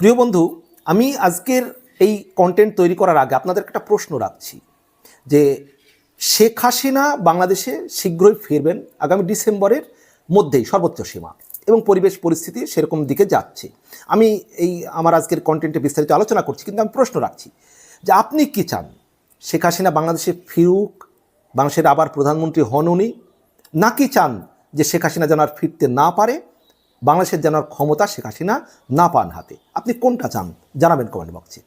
প্রিয় বন্ধু, আমি আজকের এই কন্টেন্ট তৈরি করার আগে আপনাদের একটা প্রশ্ন রাখছি যে শেখ হাসিনা বাংলাদেশে শীঘ্রই ফিরবেন আগামী ডিসেম্বরের মধ্যেই, সর্বোচ্চ সীমা, এবং পরিবেশ পরিস্থিতি সেরকম দিকে যাচ্ছে। আমি এই আমার আজকের কন্টেন্টে বিস্তারিত আলোচনা করছি, কিন্তু আমি প্রশ্ন রাখছি যে আপনি কি চান? শেখ হাসিনা বাংলাদেশে ফিরুক, বাংলাদেশের আবার প্রধানমন্ত্রী হন উনি, নাকি চান যে শেখ হাসিনা যেন আর ফিরতে না পারে? বাংলাদেশের জানার ক্ষমতা শেখ হাসিনা না পান হাতে। আপনি কোনটা চান? জানাবেন কমেন্ট বক্সে।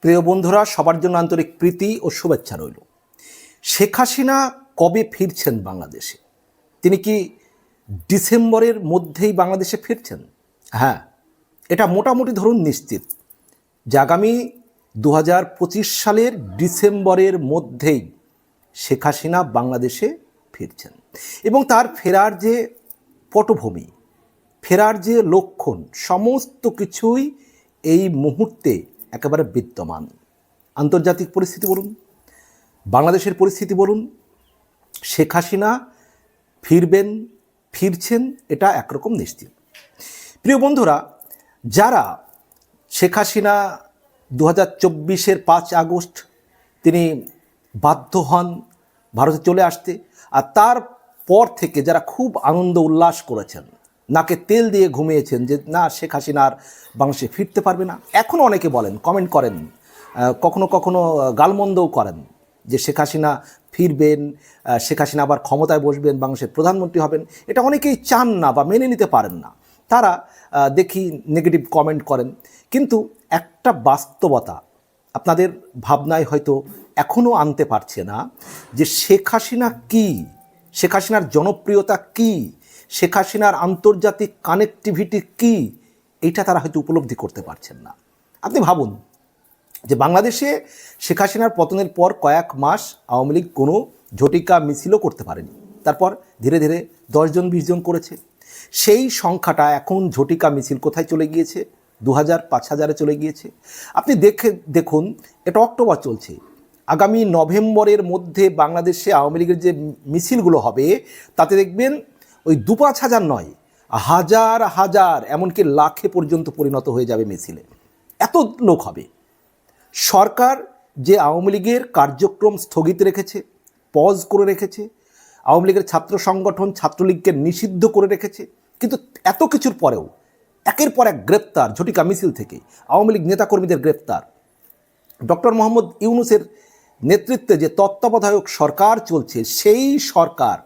প্রিয় বন্ধুরা, সবার জন্য আন্তরিক প্রীতি ও শুভেচ্ছা রইল। শেখ হাসিনা কবে ফিরছেন বাংলাদেশে? তিনি কি ডিসেম্বরের মধ্যেই বাংলাদেশে ফিরছেন? হ্যাঁ এটা মোটামুটি ধরুন নিশ্চিত যে আগামী দু হাজার পঁচিশ সালের ডিসেম্বরের মধ্যেই শেখ হাসিনা বাংলাদেশে ফিরছেন। এবং তার ফেরার যে পটভূমি। ফেরার যে লক্ষণ, সমস্ত কিছুই এই মুহূর্তে একেবারে বিদ্যমান। আন্তর্জাতিক পরিস্থিতি বলুন, বাংলাদেশের পরিস্থিতি বলুন, শেখ হাসিনা ফিরবেন, ফিরছেন, এটা একরকম নিশ্চিত। প্রিয় বন্ধুরা, যারা শেখ হাসিনা দু হাজার চব্বিশের পাঁচ আগস্ট তিনি বাধ্য হন ভারতে চলে আসতে, আর তার পর থেকে যারা খুব আনন্দ উল্লাস করেছেন, নাকে তেল দিয়ে ঘুমিয়েছেন যে, না, শেখ হাসিনার বাংলাদেশে ফিরতে পারবে না। এখনও অনেকে বলেন কমেন্ট করেন কখনো কখনো গালমন্দও করেন যে, শেখ হাসিনা ফিরবেন শেখ হাসিনা আবার ক্ষমতায় বসবেন, বাংলাদেশের প্রধানমন্ত্রী হবেন। এটা অনেকেই চান না বা মেনে নিতে পারেন না। তারা দেখি নেগেটিভ কমেন্ট করেন। কিন্তু একটা বাস্তবতা আপনাদের ভাবনায় হয়তো এখনও আনতে পারছে না যে, শেখ হাসিনা কী শেখ হাসিনার জনপ্রিয়তা কী? শেখ হাসিনার আন্তর্জাতিক কানেকটিভিটি কী? এটা তারা হয়তো উপলব্ধি করতে পারছেন না। আপনি ভাবুন যে বাংলাদেশে শেখ হাসিনার পতনের পর কয়েক মাস আওয়ামী লীগ কোনো ঝটিকা মিছিলও করতে পারেনি। তারপর ধীরে ধীরে দশজন বিশজন করেছে। সেই সংখ্যাটা এখন ঝটিকা মিছিল কোথায় চলে গিয়েছে? দু হাজার পাঁচ হাজারে চলে গিয়েছে। আপনি দেখে দেখুন, এটা অক্টোবর চলছে। আগামী নভেম্বরের মধ্যে বাংলাদেশে আওয়ামী লীগের যে মিছিলগুলো হবে, তাতে দেখবেন ওই দু পাঁচ হাজার নয়, হাজার হাজার, এমনকি লাখে পর্যন্ত পরিণত হয়ে যাবে মিছিলে। এত লোক হবে। সরকার যে আওয়ামী লীগের কার্যক্রম স্থগিত রেখেছে পজ করে রেখেছে, আওয়ামী লীগের ছাত্র সংগঠন ছাত্রলীগকে নিষিদ্ধ করে রেখেছে, কিন্তু এত কিছুর পরেও, একের পর এক গ্রেপ্তার ঝটিকা মিছিল থেকে আওয়ামী লীগ নেতাকর্মীদের গ্রেপ্তার। ডক্টর মোহাম্মদ ইউনুসের নেতৃত্বে যে তত্ত্বাবধায়ক সরকার চলছে, সেই সরকার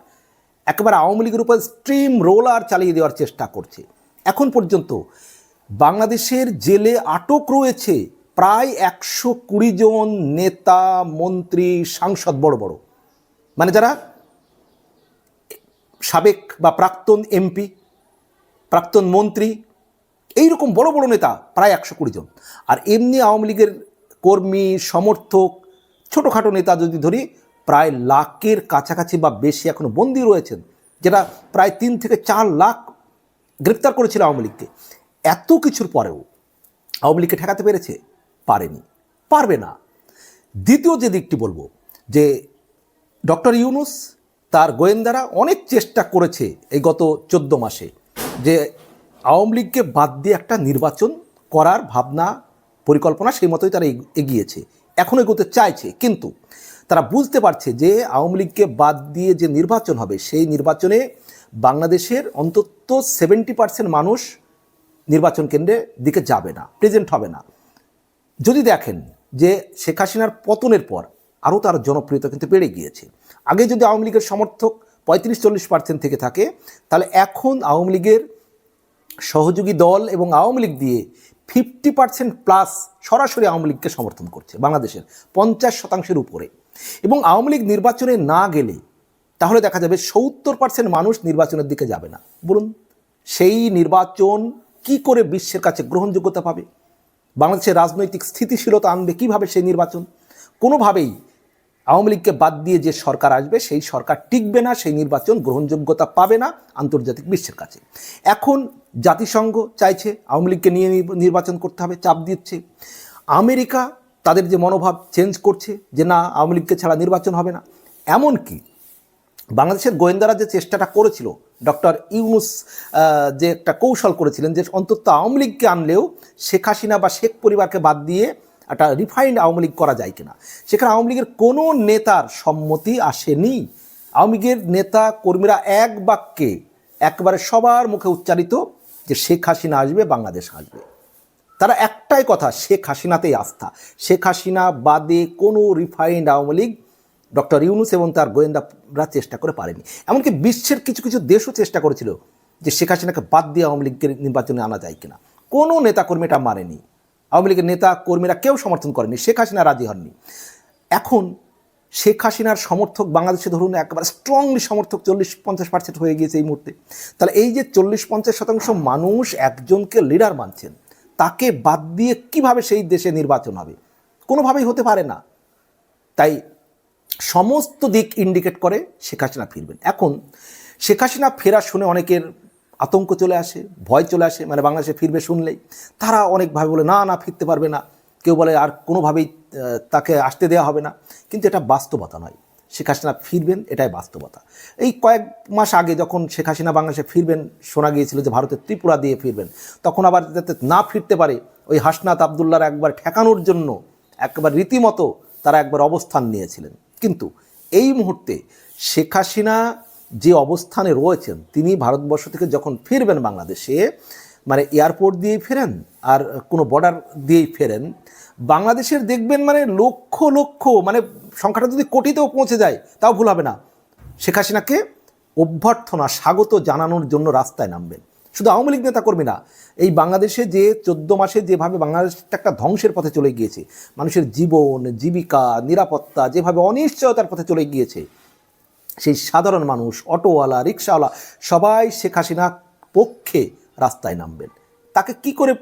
একেবারে আওয়ামী লীগের উপর স্ট্রিম রোলার চালিয়ে দেওয়ার চেষ্টা করছে। এখন পর্যন্ত বাংলাদেশের জেলে আটক রয়েছে প্রায় একশো কুড়ি জন নেতা, মন্ত্রী, সাংসদ বড় বড়। মানে যারা সাবেক বা প্রাক্তন এমপি, প্রাক্তন মন্ত্রী, এইরকম বড় বড় নেতা প্রায় একশো কুড়ি জন। আর এমনি আওয়ামী লীগের কর্মী, সমর্থক ছোটোখাটো নেতা যদি ধরি, প্রায় লাখের কাছাকাছি বা বেশি এখনও বন্দী রয়েছেন, যেটা প্রায় তিন থেকে চার লাখ গ্রেপ্তার করেছিল আওয়ামী লীগকে। এত কিছুর পরেও আওয়ামী লীগকে ঠেকাতে পেরেছে? পারেনি। পারবে না। দ্বিতীয় যে দিকটি বলব, যে ডক্টর ইউনুস তার গোয়েন্দারা অনেক চেষ্টা করেছে এই গত চোদ্দ মাসে, যে আওয়ামী লীগকে বাদ দিয়ে একটা নির্বাচন করার ভাবনা, পরিকল্পনা সেই মতোই তারা এগিয়েছে। এখন এগোতে চাইছে, কিন্তু তারা বুঝতে পারছে যে আওয়ামী লীগকে বাদ দিয়ে যে নির্বাচন হবে, সেই নির্বাচনে বাংলাদেশের অন্তত সেভেন্টি পার্সেন্ট মানুষ নির্বাচন কেন্দ্রে দিকে যাবে না প্রেজেন্ট হবে না। যদি দেখেন যে শেখ হাসিনার পতনের পর আরও তার জনপ্রিয়তা কিন্তু বেড়ে গিয়েছে। আগে যদি আওয়ামী লীগের সমর্থক পঁয়ত্রিশ চল্লিশ পার্সেন্ট থেকে থাকে, তাহলে এখন আওয়ামী লীগের সহযোগী দল এবং আওয়ামী লীগ দিয়ে ফিফটি পার্সেন্ট প্লাস সরাসরি আওয়ামী লীগকে সমর্থন করছে বাংলাদেশের পঞ্চাশ শতাংশের উপরে। এবং আওয়ামী লীগ নির্বাচনে না গেলে তাহলে দেখা যাবে সত্তর পার্সেন্ট মানুষ নির্বাচনের দিকে যাবে না। বলুন, সেই নির্বাচন কি করে বিশ্বের কাছে গ্রহণযোগ্যতা পাবে? বাংলাদেশের রাজনৈতিক স্থিতিশীলতা আনবে কীভাবে সেই নির্বাচন? কোনোভাবেই আওয়ামী লীগকে বাদ দিয়ে যে সরকার আসবে, সেই সরকার টিকবে না, সেই নির্বাচন গ্রহণযোগ্যতা পাবে না আন্তর্জাতিক বিশ্বের কাছে। এখন জাতিসংঘ চাইছে আওয়ামী লীগকে নিয়ে নির্বাচন করতে হবে, চাপ দিচ্ছে। আমেরিকা তাদের যে মনোভাব চেঞ্জ করছে যে না, আওয়ামী লীগকে ছাড়া নির্বাচন হবে না। এমনকি বাংলাদেশের গোয়েন্দারা যে চেষ্টাটা করেছিল, ডক্টর ইউনুস যে একটা কৌশল করেছিলেন যে অন্তত আওয়ামী লীগকে আনলেও শেখ হাসিনা বা শেখ পরিবারকে বাদ দিয়ে একটা রিফাইন্ড আওয়ামী লীগ করা যায় কিনা। সেখানে আওয়ামী লীগের কোনো নেতার সম্মতি আসেনি। আওয়ামী লীগের নেতা কর্মীরা এক বাক্যে একবারে সবার মুখে উচ্চারিত যে শেখ হাসিনা আসবে, বাংলাদেশ আসবে। তারা একটাই কথা, শেখ হাসিনাতেই আস্থা। শেখ হাসিনা বাদে কোনো refined Awami League doctor Yunus এবং তার গোয়েন্দারা চেষ্টা করে পারেনি। এমনকি বিশ্বের কিছু কিছু দেশও চেষ্টা করেছিল যে শেখ হাসিনাকে বাদ দিয়ে আওয়ামী লীগের নির্বাচনে আনা যায় কিনা। কোনো নেতাকর্মী এটা মানেনি। আওয়ামী লীগের নেতা কর্মীরা কেউ সমর্থন করেনি, শেখ হাসিনা রাজি হননি। এখন শেখ হাসিনার সমর্থক বাংলাদেশে ধরুন একেবারে স্ট্রংলি সমর্থক চল্লিশ পঞ্চাশ পার্সেন্ট হয়ে গিয়েছে এই মুহূর্তে। তাহলে এই যে চল্লিশ পঞ্চাশ শতাংশ মানুষ একজনকে লিডার মানছেন, তাকে বাদ দিয়ে কীভাবে সেই দেশে নির্বাচন হবে? কোনোভাবেই হতে পারে না। তাই সমস্ত দিক ইন্ডিকেট করে শেখ হাসিনা ফিরবেন। এখন শেখ হাসিনা ফেরা শুনে অনেকের আতঙ্ক চলে আসে, ভয় চলে আসে মানে বাংলাদেশে ফিরবে শুনলেই। তারা অনেকভাবে বলে, না না, ফিরতে পারবে না। কেউ বলে, আর কোনোভাবেই তাকে আসতে দেওয়া হবে না। কিন্তু এটা বাস্তবতা নয়। শেখ হাসিনা ফিরবেন, এটাই বাস্তবতা। এই কয়েক মাস আগে যখন শেখ হাসিনা বাংলাদেশে ফিরবেন, শোনা গিয়েছিল যে ভারতের ত্রিপুরা দিয়ে ফিরবেন, তখন আবার যাতে না ফিরতে পারে, ওই হাসনাত আবদুল্লার একবার ঠেকানোর জন্য একবার রীতিমতো তারা একবার অবস্থান নিয়েছিলেন। কিন্তু এই মুহূর্তে শেখ হাসিনা যে অবস্থানে রয়েছেন, তিনি ভারতবর্ষ থেকে যখন ফিরবেন বাংলাদেশে মানে এয়ারপোর্ট দিয়েই ফেরেন আর কোনো বর্ডার দিয়েই ফেরেন, বাংলাদেশের দেখবেন মানে লক্ষ লক্ষ মানে সংখ্যাটা যদি কোটিতেও পৌঁছে যায়, তাও ভুল হবে না। শেখ হাসিনাকে অভ্যর্থনা, স্বাগত জানানোর জন্য রাস্তায় নামবেন। শুধু আওয়ামী লীগ নেতা কর্মী না, এই বাংলাদেশে যে চোদ্দ মাসে যেভাবে বাংলাদেশটা একটা ধ্বংসের পথে চলে গিয়েছে, মানুষের জীবন, জীবিকা, নিরাপত্তা, যেভাবে অনিশ্চয়তার পথে চলে গিয়েছে সেই সাধারণ মানুষ, অটোওয়ালা, রিক্সাওয়ালা, সবাই শেখ হাসিনা পক্ষে রাস্তায় নামবেন। তাকে কি করে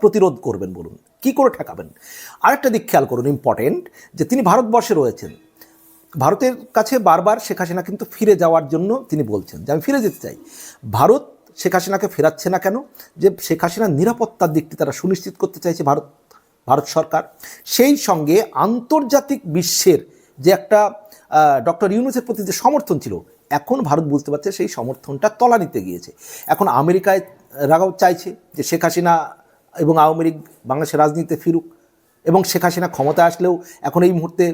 প্রতিরোধ করবেন বলুন? কি করে ঠেকাবেন? আরেকটা দিক খেয়াল করুন ইম্পর্টেন্ট যে তিনি ভারতবর্ষে রয়েছেন। ভারতের কাছে বারবার শেখ হাসিনা কিন্তু ফিরে যাওয়ার জন্য তিনি বলছেন, যে আমি ফিরে যেতে চাই। ভারত শেখ হাসিনাকে ফেরাচ্ছে না কেন? যে শেখ হাসিনার নিরাপত্তার দিকটি তারা সুনিশ্চিত করতে চাইছে ভারত ভারত সরকার। সেই সঙ্গে আন্তর্জাতিক বিশ্বের যে একটা ডক্টর ইউনুসের প্রতি যে সমর্থন ছিল, এখন ভারত বুঝতে পারছে সেই সমর্থনটা তলা নিতে গিয়েছে। এখন আমেরিকায় রাগাও চাইছে যে শেখ হাসিনা এবং আওয়ামী লীগ বাংলাদেশের রাজনীতিতে ফিরুক এবং শেখ হাসিনা ক্ষমতায় আসলেও এখন এই মুহূর্তে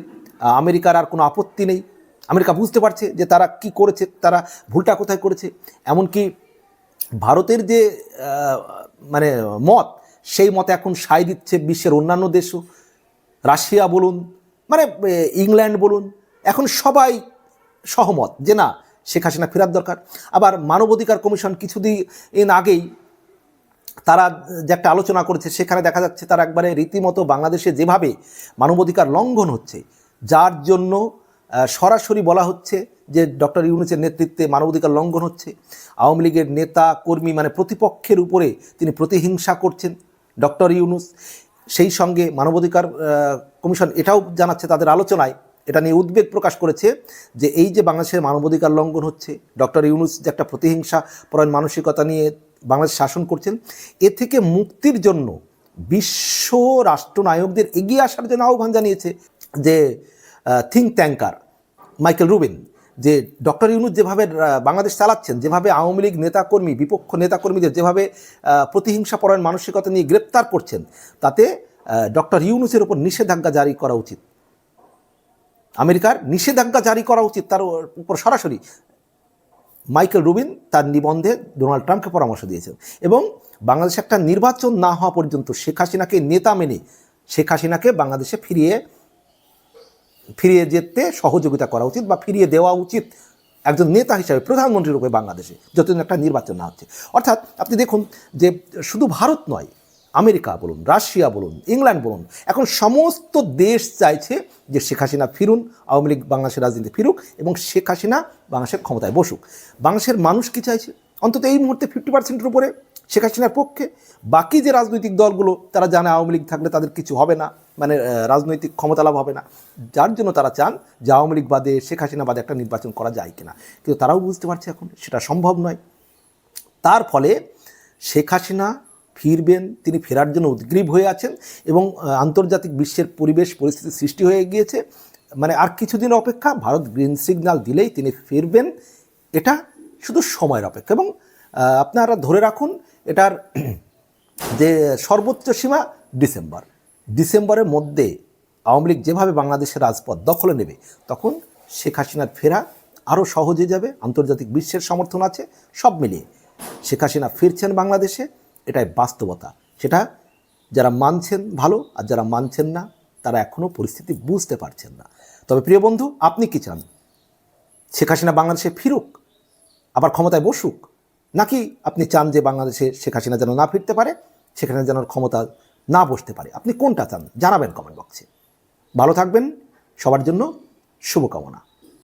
আমেরিকার আর কোনো আপত্তি নেই। আমেরিকা বুঝতে পারছে যে তারা কি করেছে, তারা ভুলটা কোথায় করেছে। এমনকি ভারতের যে মানে মত, সেই মতে এখন সায় দিচ্ছে বিশ্বের অন্যান্য দেশও। রাশিয়া বলুন মানে ইংল্যান্ড বলুন এখন সবাই সহমত যে না, শেখ হাসিনা ফেরার দরকার। আবার মানবাধিকার কমিশন কিছুদিন আগেই তারা যে একটা আলোচনা করেছে, সেখানে দেখা যাচ্ছে তারা একবারে রীতিমতো বাংলাদেশে যেভাবে মানবাধিকার লঙ্ঘন হচ্ছে, যার জন্য সরাসরি বলা হচ্ছে যে ডক্টর ইউনুসের নেতৃত্বে মানবাধিকার লঙ্ঘন হচ্ছে। আওয়ামী লীগের নেতা, কর্মী মানে প্রতিপক্ষের উপরে তিনি প্রতিহিংসা করছেন ডক্টর ইউনুস। সেই সঙ্গে মানবাধিকার কমিশন এটাও জানাচ্ছে তাদের আলোচনায় এটা নিয়ে উদ্বেগ প্রকাশ করেছে যে এই যে বাংলাদেশের মানবাধিকার লঙ্ঘন হচ্ছে, ডক্টর ইউনুস যে একটা প্রতিহিংসা পরায়ণ মানসিকতা নিয়ে বাংলাদেশ শাসন করছেন, এ থেকে মুক্তির জন্য বিশ্ব রাষ্ট্রনায়কদের এগিয়ে আসার জন্য আহ্বান জানিয়েছে যে থিঙ্ক ট্যাঙ্কার মাইকেল রুবিন, যে ডক্টর ইউনুস যেভাবে বাংলাদেশ চালাচ্ছেন, যেভাবে আওয়ামী লীগ নেতাকর্মী, বিপক্ষ নেতাকর্মীদের যেভাবে প্রতিহিংসা পরায়ণ মানসিকতা নিয়ে গ্রেপ্তার করছেন, তাতে ডক্টর ইউনুসের ওপর নিষেধাজ্ঞা জারি করা উচিত। আমেরিকার নিষেধাজ্ঞা জারি করা উচিত তার উপর সরাসরি মাইকেল রুবিন তার নিবন্ধে ডোনাল্ড ট্রাম্পকে পরামর্শ দিয়েছেন। এবং বাংলাদেশে একটা নির্বাচন না হওয়া পর্যন্ত শেখ হাসিনাকে নেতা মেনে শেখ হাসিনাকে বাংলাদেশে ফিরিয়ে ফিরিয়ে যেতে সহযোগিতা করা উচিত বা ফিরিয়ে দেওয়া উচিত একজন নেতা হিসাবে, প্রধানমন্ত্রীর উপরে বাংলাদেশে, যতদিন একটা নির্বাচন না হচ্ছে। অর্থাৎ আপনি দেখুন যে শুধু ভারত নয় আমেরিকা বলুন, রাশিয়া বলুন, ইংল্যান্ড বলুন, এখন সমস্ত দেশ চাইছে যে শেখ হাসিনা ফিরুন, আওয়ামী লীগ বাংলাদেশের রাজনীতি ফিরুক এবং শেখ হাসিনা বাংলাদেশের ক্ষমতায় বসুক। বাংলাদেশের মানুষ কি চাইছে? অন্তত এই মুহূর্তে ফিফটি পার্সেন্টের উপরে শেখ হাসিনার পক্ষে। বাকি যে রাজনৈতিক দলগুলো, তারা জানে আওয়ামী লীগ থাকলে তাদের কিছু হবে না মানে রাজনৈতিক ক্ষমতা লাভ হবে না। যার জন্য তারা চান যে আওয়ামী লীগ বাদে, শেখ হাসিনা বাদে একটা নির্বাচন করা যায় কিনা। কিন্তু তারাও বুঝতে পারছে এখন সেটা সম্ভব নয়। তার ফলে শেখ হাসিনা ফিরবেন, তিনি ফেরার জন্য উদ্গ্রীব হয়ে আছেন এবং আন্তর্জাতিক বিশ্বের পরিবেশ পরিস্থিতি সৃষ্টি হয়ে গিয়েছে। মানে আর কিছুদিন অপেক্ষা, ভারত গ্রিন সিগন্যাল দিলেই তিনি ফিরবেন। এটা শুধু সময়ের অপেক্ষা এবং আপনারা ধরে রাখুন, এটার যে সর্বোচ্চ সীমা ডিসেম্বর। ডিসেম্বরের মধ্যে আওয়ামী লীগ যেভাবে বাংলাদেশের রাজপথ দখলে নেবে, তখন শেখ হাসিনার ফেরা আরও সহজে যাবে, আন্তর্জাতিক বিশ্বের সমর্থন আছে, সব মিলিয়ে। শেখ হাসিনা ফিরছেন বাংলাদেশে এটাই বাস্তবতা। সেটা যারা মানছেন ভালো, আর যারা মানছেন না, তারা এখনও পরিস্থিতি বুঝতে পারছেন না। তবে প্রিয় বন্ধু, আপনি কি চান? শেখ হাসিনা বাংলাদেশে ফিরুক, আবার ক্ষমতায় বসুক? নাকি আপনি চান যে বাংলাদেশে শেখ হাসিনা যেন না ফিরতে পারে সেখানে যেন ক্ষমতা না বসতে পারে? আপনি কোনটা চান? জানাবেন কমেন্ট বক্সে। ভালো থাকবেন, সবার জন্য শুভকামনা।